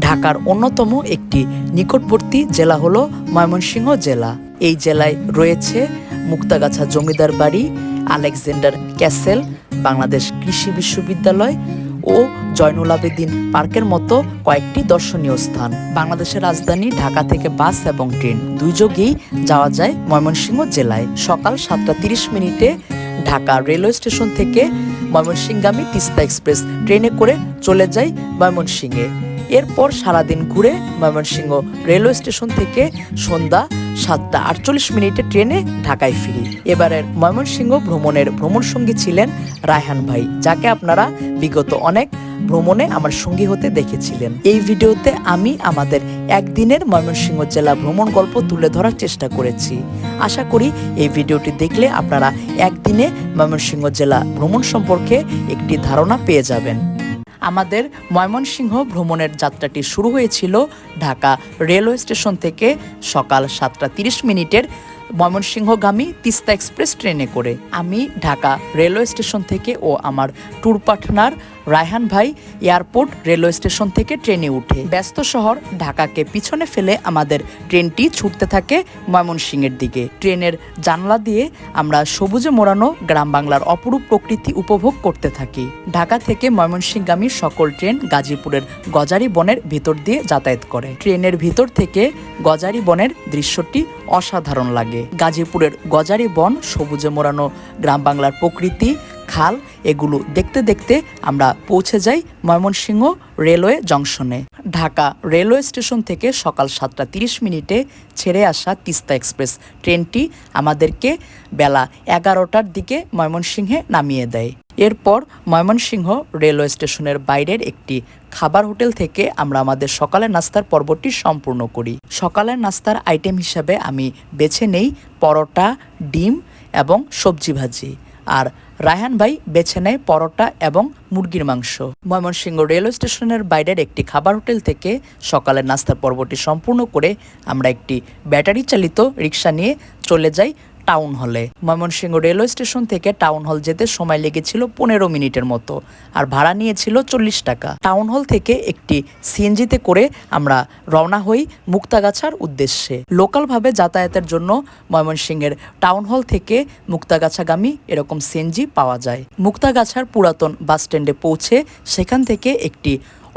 ঢাকার অন্যতম একটি নিকটবর্তী জেলা হলো ময়মনসিংহ জেলা। এই জেলায় রয়েছে মুক্তাগাছা জমিদার বাড়ি, আলেকজান্ডার ক্যাসেল, বাংলাদেশ কৃষি বিশ্ববিদ্যালয় ও জয়নুল আবেদিন পার্কের মতো কয়েকটি দর্শনীয় স্থান। বাংলাদেশের রাজধানী ঢাকা থেকে বাস এবং ট্রেন দুই যোগেই যাওয়া যায় ময়মনসিংহ জেলায়। সকাল সাতটা তিরিশ মিনিটে ঢাকা রেলওয়ে স্টেশন থেকে ময়মনসিংহগামী তিস্তা এক্সপ্রেস ট্রেনে করে চলে যায় ময়মনসিংহে। এরপর সারাদিন ঘুরে ময়মনসিংহ রেলওয়ে স্টেশন থেকে সন্ধ্যা সাতটা আটচল্লিশ মিনিটে ট্রেনে ঢাকায় ফিরি। এবারের ময়মনসিংহ ভ্রমণের ভ্রমণ সঙ্গী ছিলেন রায়হান ভাই, যাকে আপনারা বিগত অনেক ভ্রমণে আমার সঙ্গী হতে দেখেছিলেন। এই ভিডিওতে আমি আমাদের একদিনের ময়মনসিংহ জেলা ভ্রমণ গল্প তুলে ধরার চেষ্টা করেছি। আশা করি এই ভিডিওটি দেখলে আপনারা একদিনে ময়মনসিংহ জেলা ভ্রমণ সম্পর্কে একটি ধারণা পেয়ে যাবেন। আমাদের ময়মনসিংহ ভ্রমণের যাত্রাটি শুরু হয়েছিল ঢাকা রেলওয়ে স্টেশন থেকে সকাল সাতটা তিরিশ মিনিটের ময়মনসিংহগামী তিস্তা এক্সপ্রেস ট্রেনে করে। আমি ঢাকা রেলওয়ে স্টেশন থেকে ও আমার ট্যুর পার্টনার রায়হান ভাই এয়ারপোর্ট রেলওয়ে স্টেশন থেকে ট্রেনে উঠে। ব্যস্ত শহর, ঢাকাকে পিছনে ফেলে আমাদের ট্রেনটি ছুটতে থাকে ময়মনসিংহের দিকে। ট্রেনের জানলা দিয়ে আমরা সবুজে মোড়ানো গ্রাম বাংলার অপরূপ প্রকৃতি উপভোগ করতে থাকি। ঢাকা থেকে ময়মনসিংহগামী সকল ট্রেন গাজীপুরের গজারি বনের ভিতর দিয়ে যাতায়াত করে। ট্রেনের ভিতর থেকে গজারি বনের দৃশ্যটি অসাধারণ লাগে। গাজীপুরের গজারি বন, সবুজে মোড়ানো গ্রাম বাংলার প্রকৃতি খাল, এগুলো দেখতে দেখতে আমরা পৌঁছে যাই ময়মনসিংহ রেলওয়ে জংশনে। ঢাকা রেলওয়ে স্টেশন থেকে সকাল সাতটা তিরিশ মিনিটে ছেড়ে আসা তিস্তা এক্সপ্রেস ট্রেনটি আমাদেরকে বেলা এগারোটার দিকে ময়মনসিংহে নামিয়ে দেয়। এরপর ময়মনসিংহ রেলওয়ে স্টেশনের বাইরের একটি খাবার হোটেল থেকে আমরা আমাদের সকালের নাস্তার পর্বটি সম্পূর্ণ করি। সকালের নাস্তার আইটেম হিসাবে আমি বেছে নেই পরোটা, ডিম এবং সবজি ভাজি। আর রায়হান ভাই বেছে নেয় পরোটা এবং মুরগির মাংস। ময়মনসিংহ রেলওয়ে স্টেশনের বাইরের একটি খাবার হোটেল থেকে সকালের নাস্তার পর্বটি সম্পূর্ণ করে আমরা একটি ব্যাটারি চালিত রিক্সা নিয়ে চলে যাই টাউন হলে। ময়মনসিংহ রেলওয়ে স্টেশন থেকে টাউন হল যেতে সময় লেগেছিল পনেরো মিনিটের মতো আর ভাড়া নিয়েছিল চল্লিশ টাকা। টাউন হল থেকে একটি সিএনজিতে করে আমরা রওনা হই মুক্তাগাছার উদ্দেশ্যে। লোকালভাবে যাতায়াতের জন্য ময়মনসিংহের টাউন হল থেকে মুক্তাগাছাগামী এরকম সিএনজি পাওয়া যায়। মুক্তাগাছার পুরাতন বাস স্ট্যান্ডে পৌঁছে সেখান থেকে একটি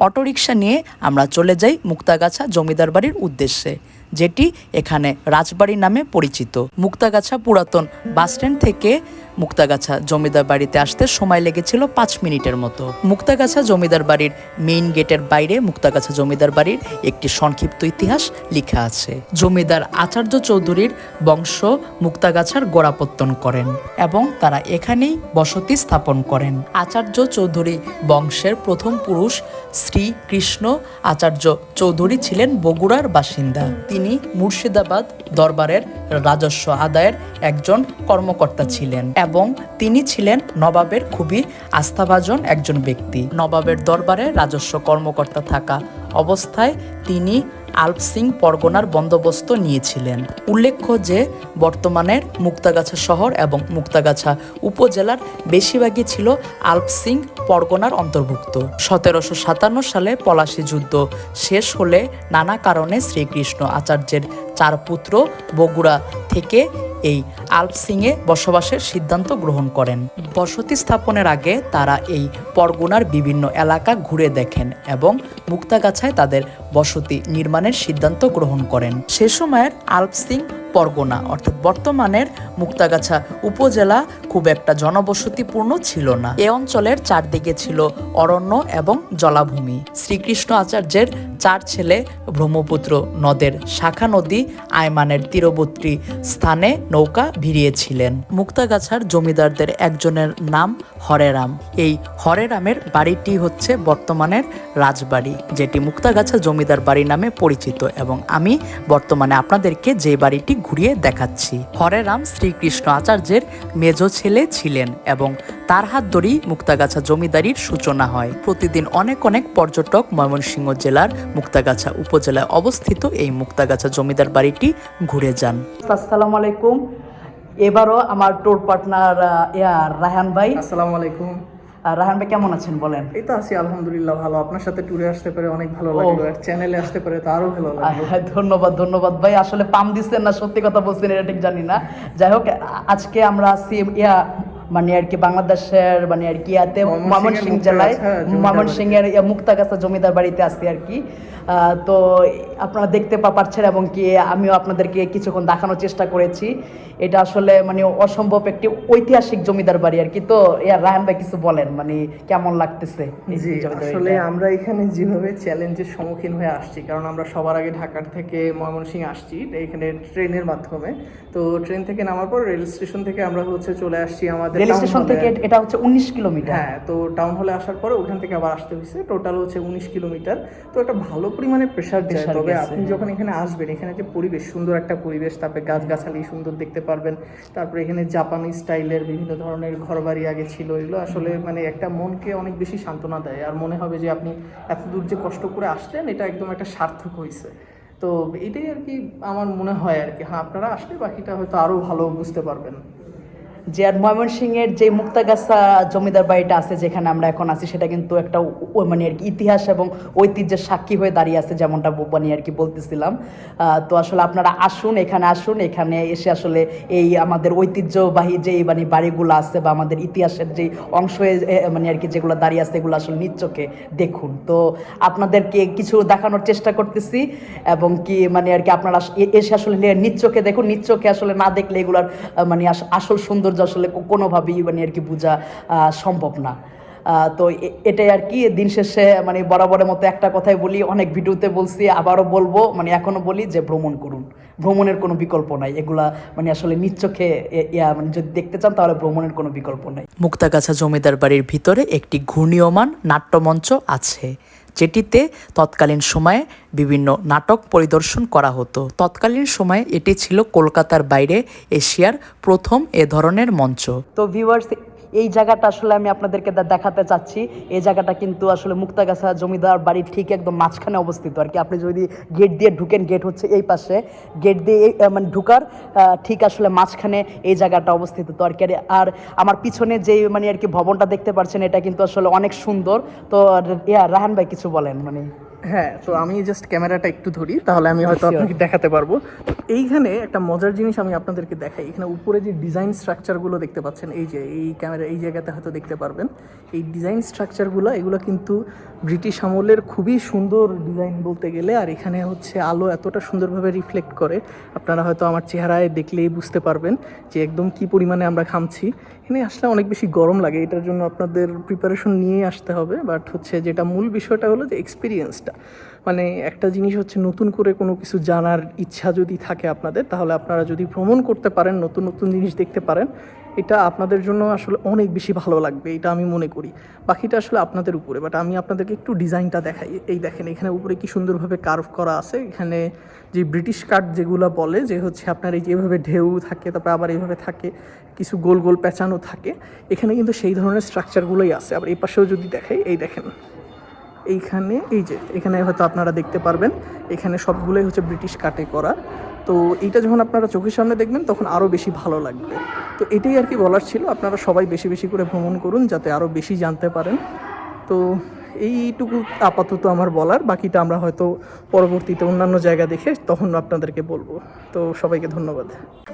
অটোরিকশা নিয়ে আমরা চলে যাই মুক্তাগাছা জমিদার বাড়ির উদ্দেশ্যে। যেটি এখানে রাজবাড়ি নামে পরিচিত। মুক্তাগাছা পুরাতন বাসস্ট্যান্ড থেকে মুক্তাগাছা জমিদার বাড়িতে আসতে সময় লেগেছিল পাঁচ মিনিটের মতো। মুক্তাগাছা জমিদার বাড়ির মেইন গেটের বাইরে মুক্তাগাছা জমিদার বাড়ির একটি সংক্ষিপ্ত ইতিহাস লেখা আছে। জমিদার আচার্য চৌধুরীর বংশ মুক্তাগাছার গোড়াপত্তন করেন এবং তারা এখানেই বসতি স্থাপন করেন। আচার্য চৌধুরী বংশের প্রথম পুরুষ শ্রী কৃষ্ণ আচার্য চৌধুরী ছিলেন বগুড়ার বাসিন্দা। তিনি মুর্শিদাবাদ দরবারের রাজস্ব আদায়ের একজন কর্মকর্তা ছিলেন এবং তিনি ছিলেন নবাবের খুবই আস্থাভাজন একজন ব্যক্তি। নবাবের দরবারে রাজস্ব কর্মকর্তা থাকা অবস্থায় তিনি আলপসিং পরগনার বন্দোবস্ত নিয়েছিলেন। উল্লেখ্য যে বর্তমানের মুক্তাগাছা শহর এবং মুক্তাগাছা উপজেলার বেশিরভাগই ছিল আলপসিং পরগনার অন্তর্ভুক্ত। সতেরোশো সাতান্ন সালে পলাশী যুদ্ধ শেষ হলে নানা কারণে শ্রীকৃষ্ণ আচার্যের চার পুত্র বগুড়া থেকে এই আলপসিংয়ে বসবাসের সিদ্ধান্ত গ্রহণ করেন। বসতি স্থাপনের আগে তারা এই পরগনার বিভিন্ন এলাকা ঘুরে দেখেন এবং মুক্তাগাছায় তাদের বসতি নির্মাণের সিদ্ধান্ত গ্রহণ করেন। সে সময়ের আলপসিং পরগনা, অর্থাৎ বর্তমানের মুক্তাগাছা উপজেলা খুব একটা জনবসতিপূর্ণ ছিল না। এ অঞ্চলের চারদিকে ছিল অরণ্য এবং জলাভূমি। শ্রীকৃষ্ণ আচার্যের চার ছেলে ব্রহ্মপুত্র নদের শাখা নদী আয়মানের তীরবর্তী স্থানে নৌকা ভিড়িয়েছিলেন। মুক্তাগাছার জমিদারদের একজনের নাম হরেরাম। এই হরেরামের বাড়িটি হচ্ছে বর্তমানের রাজবাড়ি, যেটি মুক্তাগাছা জমিদার বাড়ি নামে পরিচিত। এবং আমি বর্তমানে আপনাদেরকে যে বাড়িটি ঘুরিয়ে দেখাচ্ছি। হরেরাম শ্রীকৃষ্ণ আচার্যের মেজ ছেলে ছিলেন এবং তার হাত ধরেই মুক্তাগাছা জমিদারির সূচনা হয়। প্রতিদিন অনেক অনেক পর্যটক ময়মনসিংহ জেলার মুক্তাগাছা উপজেলায় অবস্থিত এই মুক্তাগাছা জমিদার বাড়িটি ঘুরে যান। আসসালামু আলাইকুম। এবারও আমার ট্যুর পার্টনার রাহান ভাই। আসসালামু আলাইকুম। রাহান ভাই কেমন আছেন বলেন? এই তো আছি আলহামদুলিল্লাহ ভালো। আপনার সাথে ট্যুরে আসতে পারে অনেক ভালো লাগল আর চ্যানেলে আসতে পারে তো আরও ভালো লাগল। ধন্যবাদ ধন্যবাদ। ভাই আসলে পাম দিচ্ছেন না সত্যি কথা বলছেন এটা ঠিক জানি না। যাই হোক আজকে আমরা আছি ইয়া মানে আর কি বাংলাদেশের মানে আর কি ইয়াতে ময়মনসিংহ জেলায় ময়মনসিংহের ইয়া মুক্তাগাছা জমিদার বাড়িতে আছি আর কি। তো আপনারা দেখতে পাচ্ছেন এবং কি আমিও আপনাদেরকে কিছুক্ষণ দেখানোর চেষ্টা করেছি। এটা আসলে মানে অসম্ভব একটি ঐতিহাসিক জমিদার বাড়ি আর কি। তো ইয়া রাহান ভাই কিছু বলেন মানে কেমন লাগতেছে আসলে আমরা এখানে যেভাবে চ্যালেঞ্জের সম্মুখীন হয়ে আসছি কারণ আমরা সবার আগে ঢাকার থেকে ময়মনসিংহ আসছি এখানে ট্রেনের মাধ্যমে। তো ট্রেন থেকে নামার পর রেল স্টেশন থেকে আমরা হচ্ছে চলে আসছি আমাদের রেল স্টেশন থেকে এটা হচ্ছে উনিশ কিলোমিটার। হ্যাঁ তো টাউন হলে আসার পরে ওখান থেকে আবার আসতে হয়েছে। টোটাল হচ্ছে উনিশ কিলোমিটার। তো একটা ভালো পরিমাণে প্রেশার যায় তবে আপনি যখন এখানে আসবেন এখানে যে পরিবেশ সুন্দর একটা পরিবেশ তারপরে গাছগাছালি সুন্দর দেখতে পারবেন। তারপরে এখানে জাপানি স্টাইলের বিভিন্ন ধরনের ঘরবাড়ি আগে ছিল। এগুলো আসলে মানে একটা মনকে অনেক বেশি সান্ত্বনা দেয়। আর মনে হবে যে আপনি এত দূর যে কষ্ট করে আসলেন এটা একদম একটা সার্থক হয়েছে। তো এটাই আর কি আমার মনে হয় আর কি। হ্যাঁ আপনারা আসলে বাকিটা হয়তো আরও ভালো বুঝতে পারবেন। যে আর ময়মনসিংহের যে মুক্তাগাছা জমিদার বাড়িটা আছে যেখানে আমরা এখন আছি, সেটা কিন্তু একটা মানে আর কি ইতিহাস এবং ঐতিহ্যের সাক্ষী হয়ে দাঁড়িয়ে আছে যেমনটা মানে আর কি বলতেছিলাম। তো আসলে আপনারা আসুন, এখানে আসুন, এখানে এসে আসলে এই আমাদের ঐতিহ্যবাহী যে মানে বাড়িগুলো আছে বা আমাদের ইতিহাসের যে অংশ মানে আর কি যেগুলো দাঁড়িয়ে আছে, এগুলো আসলে নিচ্চকে দেখুন। তো আপনাদেরকে কিছু দেখানোর চেষ্টা করতেছি এবং কি মানে আর কি আপনারা এসে আসলে নিচ্চকে দেখুন নিচ্চকে আসলে না দেখলে এগুলার মানে আসল আসল সৌন্দর্য আসলে কোনোভাবেই মানে আর কি বোঝা সম্ভব না। তো এটাই আর কি। দিন শেষে মানে বরাবরের মতো একটা কথাই বলি, অনেক ভিডিওতে বলছি, আবারও বলব মানে এখনও বলি যে ভ্রমণ করুন। ভ্রমণের কোনো বিকল্প নাই। এগুলা মানে আসলে নিচ্চোখে ইয়া মানে যদি দেখতে চান তাহলে ভ্রমণের কোনো বিকল্প নাই। মুক্তাগাছা জমিদার বাড়ির ভিতরে একটি ঘূর্ণীয়মান নাট্যমঞ্চ আছে। যেটিতে তৎকালীন সময়ে বিভিন্ন নাটক পরিদর্শন করা হতো। তৎকালীন সময়ে এটি ছিল কলকাতার বাইরে এশিয়ার প্রথম এ ধরনের মঞ্চ। তো ভিউয়ার্স এই জায়গাটা আসলে আমি আপনাদেরকে দেখাতে চাচ্ছি। এই জায়গাটা কিন্তু আসলে মুক্তাগাছা জমিদার বাড়ির ঠিক একদম মাঝখানে অবস্থিত আর কি। আপনি যদি গেট দিয়ে ঢুকেন, গেট হচ্ছে এই পাশে। গেট দিয়ে মানে ঢুকার ঠিক আসলে মাঝখানে এই জায়গাটা অবস্থিত তো আর কি। আর- আমার পিছনে যে মানে আর কি ভবনটা দেখতে পাচ্ছেন, এটা কিন্তু আসলে অনেক সুন্দর। তো রাহান ভাই কিছু বলেন মানে। হ্যাঁ তো আমি জাস্ট ক্যামেরাটা একটু ধরি তাহলে আমি হয়তো আপনাকে দেখাতে পারব। তো এইখানে একটা মজার জিনিস আমি আপনাদেরকে দেখাই। এখানে উপরে যে ডিজাইন স্ট্রাকচারগুলো দেখতে পাচ্ছেন এই যে এই ক্যামেরা এই জায়গাতে হয়তো দেখতে পারবেন। এই ডিজাইন স্ট্রাকচারগুলো এগুলো কিন্তু ব্রিটিশ আমলের খুবই সুন্দর ডিজাইন বলতে গেলে আর এখানে হচ্ছে আলো এতটা সুন্দরভাবে রিফ্লেক্ট করে। আপনারা হয়তো আমার চেহারায় দেখলেই বুঝতে পারবেন যে একদম কি পরিমাণে আমরা ঘামছি এখানে আসলে অনেক বেশি গরম লাগে, এটার জন্য আপনাদের প্রিপারেশন নিয়ে আসতে হবে। বাট হচ্ছে যেটা মূল বিষয়টা হলো যে এক্সপিরিয়েন্সটা মানে একটা জিনিস হচ্ছে নতুন করে কোনো কিছু জানার ইচ্ছা যদি থাকে আপনাদের, তাহলে আপনারা যদি ভ্রমণ করতে পারেন, নতুন নতুন জিনিস দেখতে পারেন এটা আপনাদের জন্য আসলে অনেক বেশি ভালো লাগবে, এটা আমি মনে করি। বাকিটা আসলে আপনাদের উপরে বাট আমি আপনাদেরকে একটু ডিজাইনটা দেখাই। এই দেখেন, এখানে উপরে কি সুন্দরভাবে কার্ভ করা আছে। এখানে যে ব্রিটিশ কার্ড যেগুলো বলে, যে হচ্ছে আপনার এই যেভাবে ঢেউ থাকে, তারপরে আবার এইভাবে থাকে, কিছু গোল গোল পেঁচানো থাকে, এখানে কিন্তু সেই ধরনের স্ট্রাকচারগুলোই আছে। আবার এই পাশেও যদি দেখাই, এই দেখেন, এইখানে, এই যে, এখানে হয়তো আপনারা দেখতে পারবেন, এখানে সবগুলোই হচ্ছে ব্রিটিশ কাটে করা। তো এইটা যখন আপনারা চোখের সামনে দেখবেন, তখন আরও বেশি ভালো লাগবে। তো এটাই আর কি বলার ছিল। আপনারা সবাই বেশি বেশি করে ভ্রমণ করুন, যাতে আরও বেশি জানতে পারেন। তো এইটুকু আপাতত আমার বলার। বাকিটা আমরা হয়তো পরবর্তীতে অন্যান্য জায়গা দেখে তখন আপনাদেরকে বলব। তো সবাইকে ধন্যবাদ।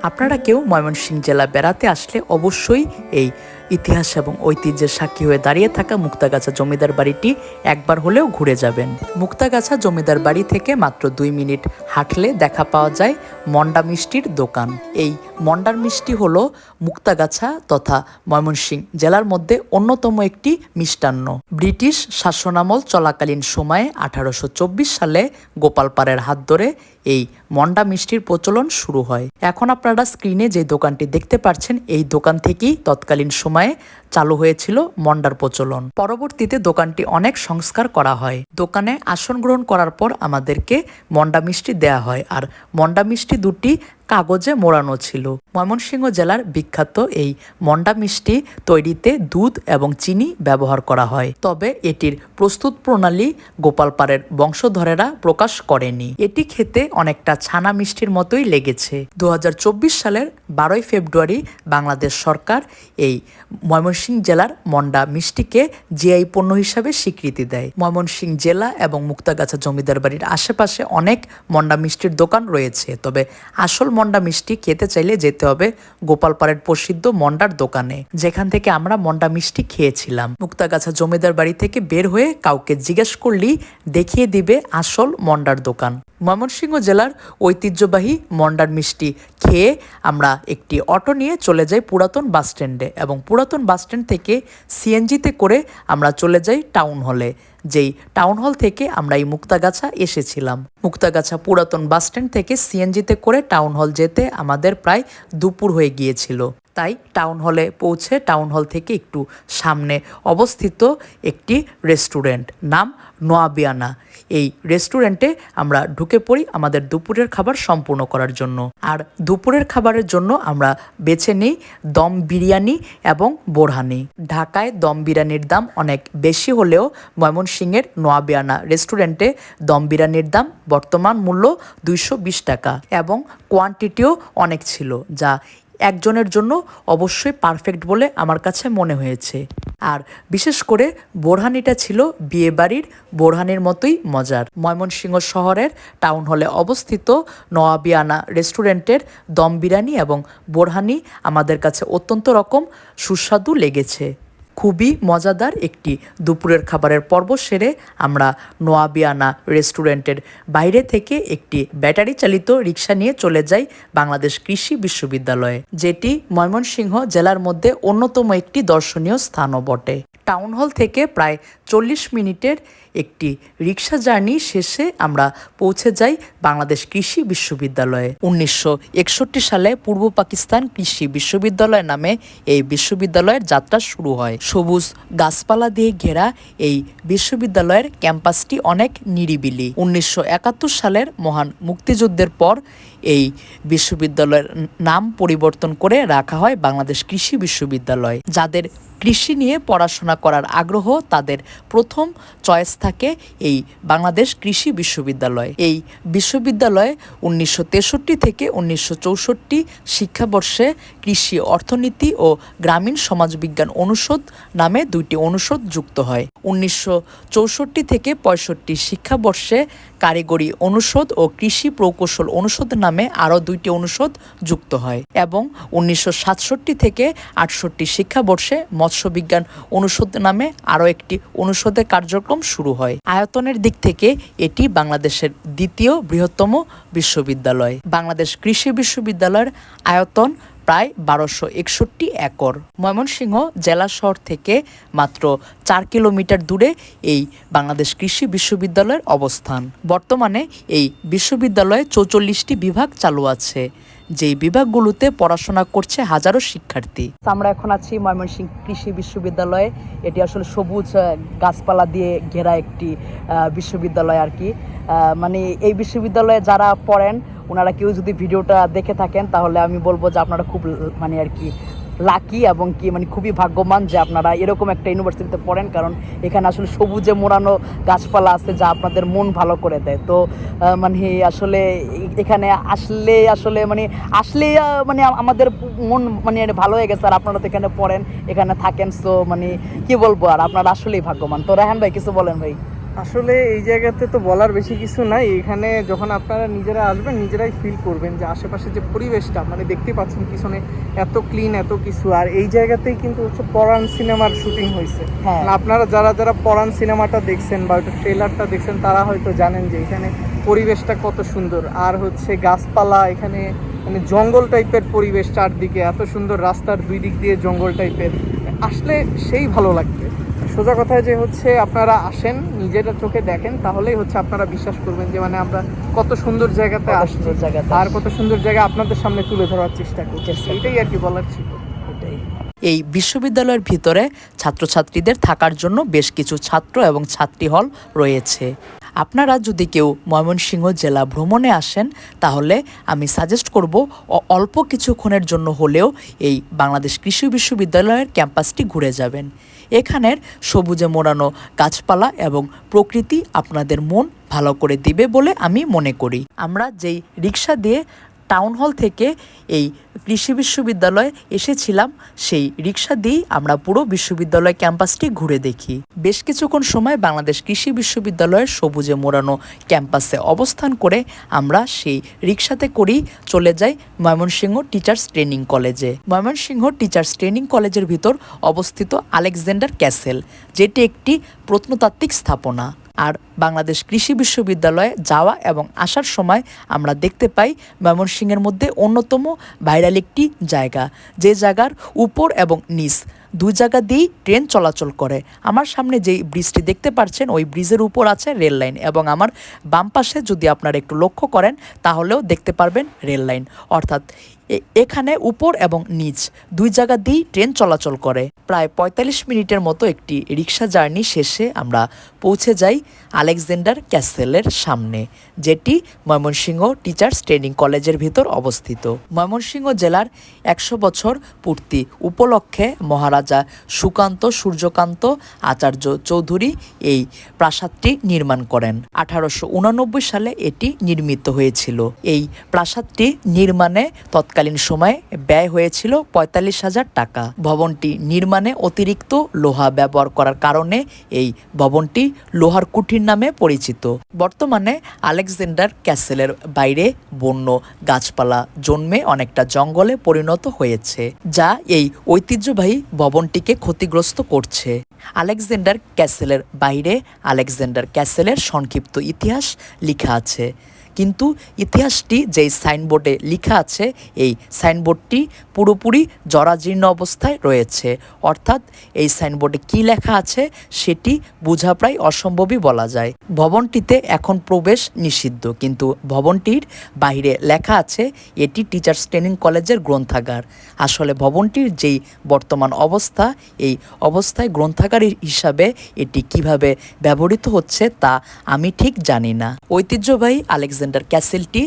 আপনারা কেউ ময়মনসিংহ জেলা বেড়াতে আসলে অবশ্যই এই ইতিহাস এবং ঐতিহ্যের সাক্ষী হয়ে দাঁড়িয়ে থাকা মুক্তাগাছা জমিদার বাড়িটি একবার হলেও ঘুরে যাবেন। মুক্তাগাছা জমিদার বাড়ি থেকে মাত্র দুই মিনিট হাঁটলে দেখা পাওয়া যায় মন্ডা মিষ্টির দোকান। এই মন্ডার মিষ্টি হলো মুক্তাগাছা তথা ময়মনসিংহ জেলার মধ্যে অন্যতম একটি মিষ্টান্ন। ব্রিটিশ শাসনামল চলাকালীন সময়ে আঠারোশো চব্বিশ সালে গোপালপাড়ের হাত ধরে এই মন্ডা মিষ্টির প্রচলন শুরু হয়। এখন আপনারা স্ক্রিনে যে দোকানটি দেখতে পাচ্ছেন এই দোকান থেকেই তৎকালীন সময়ে চালু হয়েছিল মন্ডার প্রচলন। পরবর্তীতে দোকানটি অনেক সংস্কার করা হয়। দোকানে আসন গ্রহণ করার পর আমাদেরকে মন্ডা মিষ্টি দেয়া হয় আর মন্ডা মিষ্টি দুটি কাগজে মোড়ানো ছিল। ময়মনসিংহ জেলার বিখ্যাত এই মন্ডা মিষ্টি তৈরিতে দুধ এবং চিনি ব্যবহার করা হয়। তবে এটির প্রস্তুত প্রণালী গোপালপাড়ের বংশধরেরা প্রকাশ করেনি। এটি খেতে অনেকটা ছানা মিষ্টির মতোই লেগেছে। দু হাজার চব্বিশ সালের বারোই ফেব্রুয়ারি বাংলাদেশ সরকার এই ময়মনসিংহ ময়মনসিংহ জেলার মন্ডা মিষ্টিকে জিআই পণ্য হিসাবে স্বীকৃতি দেয়। ময়মনসিংহ জেলা এবং মুক্তাগাছা জমিদার বাড়ির আশেপাশে অনেক মন্ডা মিষ্টির দোকান রয়েছে। তবে আসল মন্ডা মিষ্টি খেতে চাইলে যেতে হবে গোপালপাড়ের প্রসিদ্ধ মন্ডার দোকানে, যেখান থেকে আমরা মন্ডা মিষ্টি খেয়েছিলাম। মুক্তাগাছা জমিদার বাড়ি থেকে বের হয়ে কাউকে জিজ্ঞেস করলেই দেখিয়ে দিবে আসল মন্ডার দোকান। ময়মনসিংহ জেলার ঐতিহ্যবাহী মন্ডার মিষ্টি খেয়ে আমরা একটি অটো নিয়ে চলে যাই পুরাতন বাস স্ট্যান্ডে এবং পুরাতন বাস স্ট্যান্ড থেকে সিএনজিতে করে আমরা চলে যাই টাউন হলে। যেই টাউন হল থেকে আমরা এই মুক্তাগাছা এসেছিলাম। মুক্তাগাছা পুরাতন বাস স্ট্যান্ড থেকে সিএনজিতে করে টাউন হল যেতে আমাদের প্রায় দুপুর হয়ে গিয়েছিল। তাই টাউন হলে পৌঁছে টাউন হল থেকে একটু সামনে অবস্থিত একটি রেস্টুরেন্ট নাম নোয়াবিয়ানা। এই রেস্টুরেন্টে আমরা ঢুকে পড়ি আমাদের দুপুরের খাবার সম্পূর্ণ করার জন্য। আর দুপুরের খাবারের জন্য আমরা বেছে নিই দম বিরিয়ানি এবং বোরহানি। ঢাকায় দম বিরিয়ানির দাম অনেক বেশি হলেও ময়মনসিংহের নোয়াবিয়ানা রেস্টুরেন্টে দম বিরিয়ানির দাম বর্তমান মূল্য দুইশো বিশ টাকা এবং কোয়ান্টিটিও অনেক ছিল, যা একজনের জন্য অবশ্যই পারফেক্ট বলে আমার কাছে মনে হয়েছে। আর বিশেষ করে বোরহানিটা ছিল বিয়েবাড়ির বোরহানির মতোই মজার। ময়মনসিংহ শহরের টাউন হলে অবস্থিত নওয়াবিয়ানা রেস্টুরেন্টের দম বিরিয়ানি এবং বোরহানি আমাদের কাছে অত্যন্ত রকম সুস্বাদু লেগেছে। খুবই মজাদার একটি দুপুরের খাবারের পর্ব সেরে আমরা নোয়াবিয়ানা রেস্টুরেন্টের বাইরে থেকে একটি ব্যাটারি চালিত রিক্সা নিয়ে চলে যাই বাংলাদেশ কৃষি বিশ্ববিদ্যালয়ে, যেটি ময়মনসিংহ জেলার মধ্যে অন্যতম একটি দর্শনীয় স্থানও বটে। টাউন হল থেকে প্রায় চল্লিশ মিনিটের একটি রিক্সা জার্নি শেষে আমরা পৌঁছে যাই বাংলাদেশ কৃষি বিশ্ববিদ্যালয়ে। উনিশশো একষট্টি সালে পূর্ব পাকিস্তান কৃষি বিশ্ববিদ্যালয় নামে এই বিশ্ববিদ্যালয়ের যাত্রা শুরু হয়। সবুজ গাছপালা দিয়ে ঘেরা এই বিশ্ববিদ্যালয়ের ক্যাম্পাসটি অনেক নিরিবিলি। উনিশশো একাত্তর সালের মহান মুক্তিযুদ্ধের পর এই বিশ্ববিদ্যালয়ের নাম পরিবর্তন করে রাখা হয় বাংলাদেশ কৃষি বিশ্ববিদ্যালয়। যাদের কৃষি নিয়ে পড়াশোনা করার আগ্রহ তাদের প্রথম চয়েস থাকে এই বাংলাদেশ কৃষি বিশ্ববিদ্যালয়। এই বিশ্ববিদ্যালয়ে উনিশশো তেষট্টি থেকে উনিশশো চৌষট্টি শিক্ষাবর্ষে কৃষি অর্থনীতি ও গ্রামীণ সমাজবিজ্ঞান অনুষদ নামে দুইটি অনুষদ যুক্ত হয়। উনিশশো চৌষট্টি থেকে পঁয়ষট্টি শিক্ষাবর্ষে কারিগরি অনুষদ ও কৃষি প্রকৌশল অনুষদ নামে আরও দুইটি অনুষদ যুক্ত হয় এবং উনিশশো সাতষট্টি থেকে আটষট্টি শিক্ষাবর্ষে মৎস্য বিজ্ঞান অনুষদ নামে আরও একটি অনুষদের কার্যক্রম শুরু হয়। আয়তনের দিক থেকে এটি বাংলাদেশের দ্বিতীয় বৃহত্তম বিশ্ববিদ্যালয়। বাংলাদেশ কৃষি বিশ্ববিদ্যালয়ের আয়তন প্রায় বারোশো একষট্টি একর। ময়মনসিংহ জেলা শহর থেকে মাত্র চার কিলোমিটার দূরে এই বাংলাদেশ কৃষি বিশ্ববিদ্যালয়ের অবস্থান। বর্তমানে এই বিশ্ববিদ্যালয়ে চৌচল্লিশটি বিভাগ চালু আছে, যেই বিভাগগুলোতে পড়াশোনা করছে হাজারো শিক্ষার্থী। আমরা এখন আছি ময়মনসিংহ কৃষি বিশ্ববিদ্যালয়ে। এটি আসলে সবুজ গাছপালা দিয়ে ঘেরা একটি বিশ্ববিদ্যালয় আর কি। মানে এই বিশ্ববিদ্যালয়ে যারা পড়েন ওনারা কেউ যদি ভিডিওটা দেখে থাকেন, তাহলে আমি বলব যে আপনারা খুব মানে আর কি লাকি এবং কি মানে খুবই ভাগ্যবান যে আপনারা এরকম একটা ইউনিভার্সিটিতে পড়েন। কারণ এখানে আসলে সবুজে মোড়ানো গাছপালা আছে যা আপনাদের মন ভালো করে দেয়। তো মানে আসলে এখানে আসলে আসলে মানে আসলে মানে আমাদের মন মানে ভালো হয়ে গেছে। আর আপনারা তো এখানে পড়েন, এখানে থাকেন সো মানে কি বলব আর আপনারা আসলেই ভাগ্যবান। তো রাহান ভাই, কিছু বলেন ভাই? আসলে এই জায়গাতে তো বলার বেশি কিছু নাই। এখানে যখন আপনারা নিজেরা আসবেন নিজেরাই ফিল করবেন যে আশেপাশে যে পরিবেশটা মানে দেখতে পাচ্ছেন পিছনে এত ক্লিন এত কিছু। আর এই জায়গাতেই কিন্তু হচ্ছে পরাণ সিনেমার শুটিং হয়েছে। হ্যাঁ। মানে আপনারা যারা যারা পরাণ সিনেমাটা দেখছেন বা ওটা ট্রেলারটা দেখছেন তারা হয়তো জানেন যে এখানে পরিবেশটা কত সুন্দর। আর হচ্ছে গাছপালা এখানে মানে জঙ্গল টাইপের পরিবেশ চারদিকে এত সুন্দর রাস্তার দুই দিক দিয়ে জঙ্গল টাইপের আসলে সেই ভালো লাগবে। সোজা কথায় যে হচ্ছে আপনারা আসেন নিজেরা চোখে দেখেন তাহলেই হচ্ছে আপনারা বিশ্বাস করবেন যে মানে আমরা কত সুন্দর জায়গাতে আসছি আর কত সুন্দর জায়গা আপনাদের সামনে তুলে ধরার চেষ্টা করছি। এটাই আর কি বলার ছিল। এই বিশ্ববিদ্যালয়ের ভিতরে ছাত্রছাত্রীদের থাকার জন্য বেশ কিছু ছাত্র এবং ছাত্রী হল রয়েছে। আপনারা যদি কেউ ময়মনসিংহ জেলা ভ্রমণে আসেন, তাহলে আমি সাজেস্ট করব অল্প কিছুক্ষণের জন্য হলেও এই বাংলাদেশ কৃষি বিশ্ববিদ্যালয়ের ক্যাম্পাসটি ঘুরে যাবেন। এখানের সবুজে মোড়ানো গাছপালা এবং প্রকৃতি আপনাদের মন ভালো করে দিবে বলে আমি মনে করি। আমরা যেই রিক্সা দিয়ে টাউন হল থেকে এই কৃষি বিশ্ববিদ্যালয়ে এসেছিলাম। সেই রিক্সা দিয়েই আমরা পুরো বিশ্ববিদ্যালয় ক্যাম্পাসটি ঘুরে দেখি। বেশ কিছুক্ষণ সময় বাংলাদেশ কৃষি বিশ্ববিদ্যালয়ের সবুজে মোড়ানো ক্যাম্পাসে অবস্থান করে আমরা সেই রিক্সাতে করেই চলে যাই ময়মনসিংহ টিচার্স ট্রেনিং কলেজে। ময়মনসিংহ টিচার্স ট্রেনিং কলেজের ভিতর অবস্থিত আলেকজান্ডার ক্যাসেল, যেটি একটি প্রত্নতাত্ত্বিক স্থাপনা। আর বাংলাদেশ কৃষি বিশ্ববিদ্যালয়ে যাওয়া এবং আসার সময় আমরা দেখতে পাই ময়মনসিংহের মধ্যে অন্যতম ভাইরাল একটি জায়গা, যে জায়গার উপর এবং নিচ। দুই জায়গা দিয়েই ট্রেন চলাচল করে। আমার সামনে যেই ব্রিজটি দেখতে পাচ্ছেন ওই ব্রিজের উপর আছে রেল লাইন এবং আমার বাম পাশে যদি আপনারা একটু লক্ষ্য করেন, তাহলেও দেখতে পারবেন রেল লাইন। অর্থাৎ এখানে উপর এবং নিচ, দুই জায়গা দিয়েই ট্রেন চলাচল করে। প্রায় পঁয়তাল্লিশ মিনিটের মতো একটি রিক্সা জার্নি শেষে আমরা পৌঁছে যাই আলেকজান্ডার ক্যাসেলের সামনে, যেটি ময়মনসিংহ টিচার্স ট্রেনিং কলেজের ভিতর অবস্থিত। ময়মনসিংহ জেলার একশো বছর পূর্তি উপলক্ষে মহারাজা সুকান্ত সূর্যকান্ত আচার্য চৌধুরী এই প্রাসাদটি নির্মাণ করেন। আঠারোশো সালে এটি নির্মিত হয়েছিল। এই প্রাসাদটি নির্মাণে তৎকালীন সময়ে ব্যয় হয়েছিল পঁয়তাল্লিশ হাজার টাকা। ভবনটি নির্মাণে অতিরিক্ত লোহা ব্যবহার করার কারণে এই ভবনটি লোহার কুঠির নামে পরিচিত। বর্তমানে আলেকজান্ডার ক্যাসেলের বাইরে বন্য গাছপালা জন্মে অনেকটা জঙ্গলে পরিণত হয়েছে, যা এই ঐতিহ্যবাহী ভবনটিকে ক্ষতিগ্রস্ত করছে। আলেকজান্ডার ক্যাসেলের বাইরে আলেকজান্ডার ক্যাসেলের সংক্ষিপ্ত ইতিহাস লেখা আছে। কিন্তু ইতিহাসটি যেই সাইনবোর্ডে লেখা আছে, এই সাইনবোর্ডটি পুরোপুরি জরাজীর্ণ অবস্থায় রয়েছে। অর্থাৎ এই সাইনবোর্ডে কি লেখা আছে, সেটি বোঝা প্রায় অসম্ভবই বলা যায়। ভবনটিতে এখন প্রবেশ নিষিদ্ধ, কিন্তু ভবনটির বাইরে লেখা আছে, এটি টিচার্স ট্রেনিং কলেজের গ্রন্থাগার। আসলে ভবনটির যেই বর্তমান অবস্থা, এই অবস্থায় গ্রন্থাগার হিসাবে এটি কীভাবে ব্যবহৃত হচ্ছে তা আমি ঠিক জানি না। ঐতিহ্যবাহী আলেকজান্ডার ক্যাসেলটি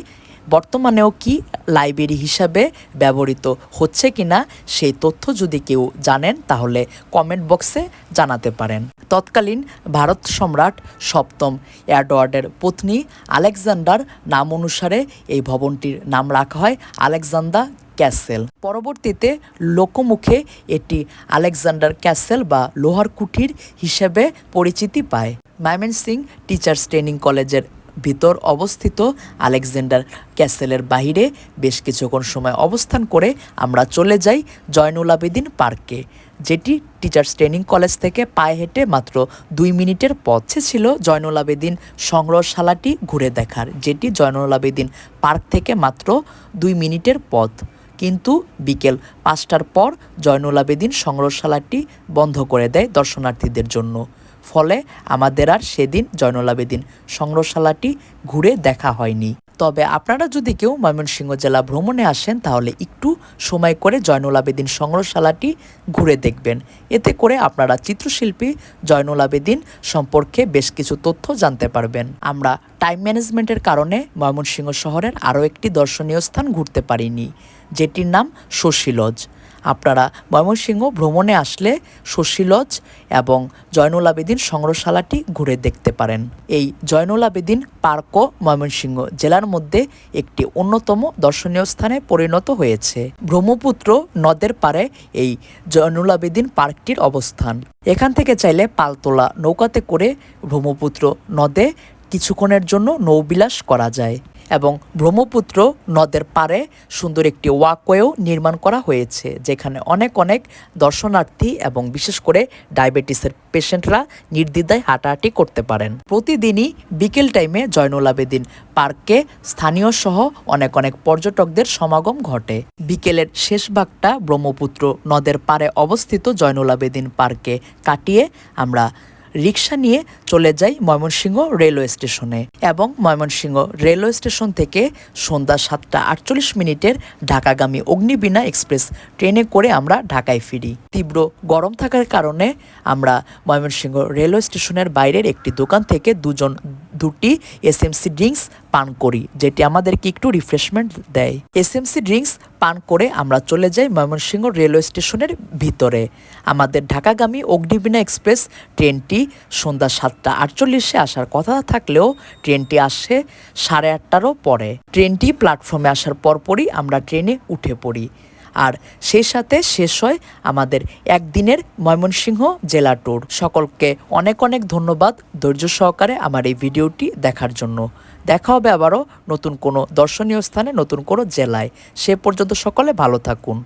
বর্তমানেও কি লাইব্রেরি হিসাবে ব্যবহৃত? হচ্ছে কিনা? সেই তথ্য যদি কেউ জানেন, তাহলে কমেন্ট বক্সে জানাতে পারেন। তৎকালীন ভারত সম্রাট সপ্তম এডওয়ার্ডের পত্নী আলেকজান্ডার নাম অনুসারে এই ভবনটির নাম রাখা হয় আলেকজান্ডার ক্যাসেল। পরবর্তীতে লোকমুখে এটি আলেকজান্ডার ক্যাসেল বা লোহার কুঠির হিসেবে পরিচিতি পায়। ময়মনসিং টিচার্স ট্রেনিং কলেজের ভিতর অবস্থিত আলেকজান্ডার ক্যাসেলের বাইরে বেশ কিছুক্ষণ সময় অবস্থান করে আমরা চলে যাই জয়নুল আবেদিন পার্কে, যেটি টিচার্স ট্রেনিং কলেজ থেকে পায়ে হেঁটে মাত্র দুই মিনিটের পথ ছিল জয়নুল আবেদিন সংগ্রহশালাটি ঘুরে দেখার, যেটি জয়নুল আবেদিন পার্ক থেকে মাত্র দুই মিনিটের পথ। কিন্তু বিকেল পাঁচটার পর জয়নুল আবেদিন সংগ্রহশালাটি বন্ধ করে দেয় দর্শনার্থীদের জন্য। ফলে আমাদের আর সেদিন জয়নুল আবেদিন সংগ্রহশালাটি ঘুরে দেখা হয়নি। তবে আপনারা যদি কেউ ময়মনসিংহ জেলা ভ্রমণে আসেন, তাহলে একটু সময় করে জয়নুল আবেদিন সংগ্রহশালাটি ঘুরে দেখবেন। এতে করে আপনারা চিত্রশিল্পী জয়নুল আবেদিন সম্পর্কে বেশ কিছু তথ্য জানতে পারবেন। আমরা টাইম ম্যানেজমেন্টের কারণে ময়মনসিংহ শহরের আরও একটি দর্শনীয় স্থান ঘুরতে পারিনি, যেটির নাম শশী লজ। আপনারা ময়মনসিংহ ভ্রমণে আসলে লজ এবং জয়নুল আবেদিন সংগ্রহশালাটি ঘুরে দেখতে পারেন। এই জয়নুল আবেদিন পার্কও ময়মনসিংহ জেলার মধ্যে একটি অন্যতম দর্শনীয় স্থানে পরিণত হয়েছে। ব্রহ্মপুত্র নদের পারে এই জয়নুল আবেদিন পার্কটির অবস্থান। এখান থেকে চাইলে পালতোলা নৌকাতে করে ব্রহ্মপুত্র নদে কিছুক্ষণের জন্য নৌবিলাস করা যায়। এবং ব্রহ্মপুত্র নদের পারে সুন্দর একটি ওয়াকওয়েও নির্মাণ করা হয়েছে, যেখানে অনেক অনেক দর্শনার্থী এবং বিশেষ করে ডায়াবেটিসের পেশেন্টরা নির্দ্বিধায় হাঁটাহাঁটি করতে পারেন। প্রতিদিনই বিকেল টাইমে জয়নুল আবেদিন পার্কে স্থানীয় সহ অনেক অনেক পর্যটকদের সমাগম ঘটে। বিকেলের শেষ ভাগটা ব্রহ্মপুত্র নদের পারে অবস্থিত জয়নুল আবেদিন পার্কে কাটিয়ে আমরা রিক্সা নিয়ে চলে যাই ময়মনসিংহ রেলওয়ে স্টেশনে এবং ময়মনসিংহ রেলওয়ে স্টেশন থেকে সন্ধ্যা সাতটা আটচল্লিশ মিনিটের ঢাকাগামী অগ্নিবীণা এক্সপ্রেস ট্রেনে করে আমরা ঢাকায় ফিরি। তীব্র গরম থাকার কারণে আমরা ময়মনসিংহ রেলওয়ে স্টেশনের বাইরের একটি দোকান থেকে দুজন দুটি এসএমসি ড্রিঙ্কস পান করি, যেটি আমাদেরকে একটু রিফ্রেশমেন্ট দেয়। এসএমসি ড্রিঙ্কস পান করে আমরা চলে যাই ময়মনসিংহ রেলওয়ে স্টেশনের ভিতরে। আমাদের ঢাকাগামী অগ্নিবীণা এক্সপ্রেস ট্রেনটি সন্ধ্যা সাতটা আটচল্লিশে আসার কথা থাকলেও ট্রেনটি আসে সাড়ে আটটারও পরে। ট্রেনটি প্ল্যাটফর্মে আসার পরপরই আমরা ট্রেনে উঠে পড়ি। আর সেই সাথে শেষ হয় আমাদের একদিনের ময়মনসিংহ জেলা ট্যুর সকলকে অনেক অনেক ধন্যবাদ ধৈর্য সহকারে আমার এই ভিডিওটি দেখার জন্য। দেখা হবে আবারও নতুন কোনো দর্শনীয় স্থানে, নতুন কোনো জেলায়। সে পর্যন্ত সকলে ভালো থাকুন।